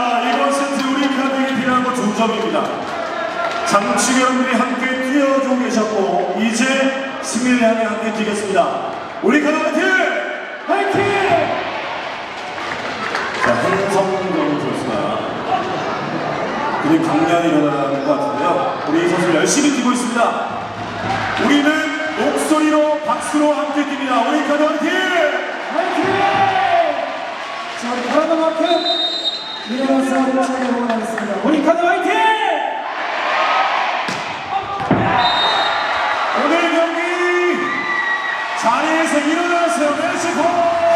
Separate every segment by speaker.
Speaker 1: 이번 세트 우리 카드에게 필요한 건두 점입니다. 장치 여러분들이 함께 뛰어주고 계셨고, 이제 승리를 향해 함께 뛰겠습니다. 우리 화이팅!
Speaker 2: 화이팅!
Speaker 1: 자, 한성경 선수가 그리 강렬히 일어나는 것 같은데요. 우리 선수 열심히 뛰고 있습니다. 우리는 목소리로 박수로 함께 뜁니다. 우리! 화이팅!
Speaker 2: 자, 우리 바라는 만큼 일어나서 힘차게 응원하겠습니다. 우리 카드 화이팅!
Speaker 1: 오늘 경기 자리에서 일어나세요. 멕시코!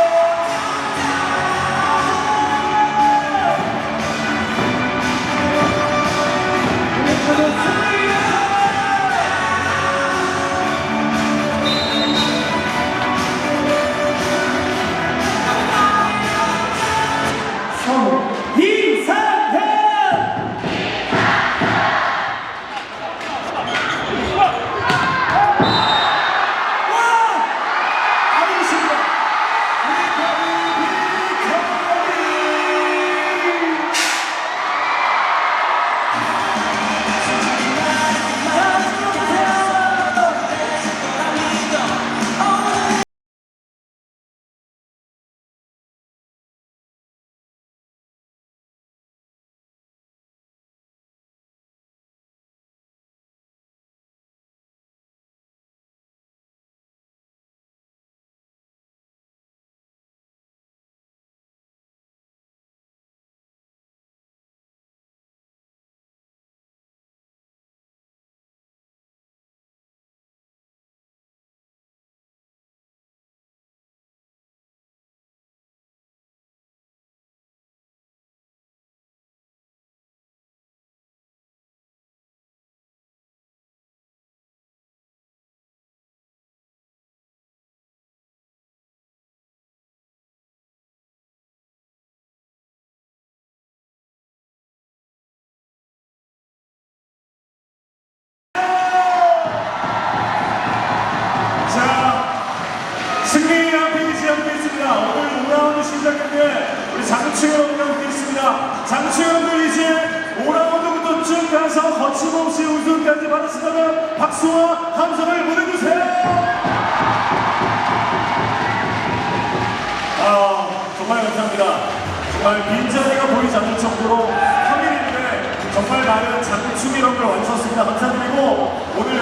Speaker 1: 거침없이 우승까지 받으시다면 박수와 함성을 보내주세요. 아, 정말 감사합니다. 정말 빈자리가 보이지 않을 정도로 3일인데 정말 많은 장충 여러분을 와주셨습니다. 감사드리고 오늘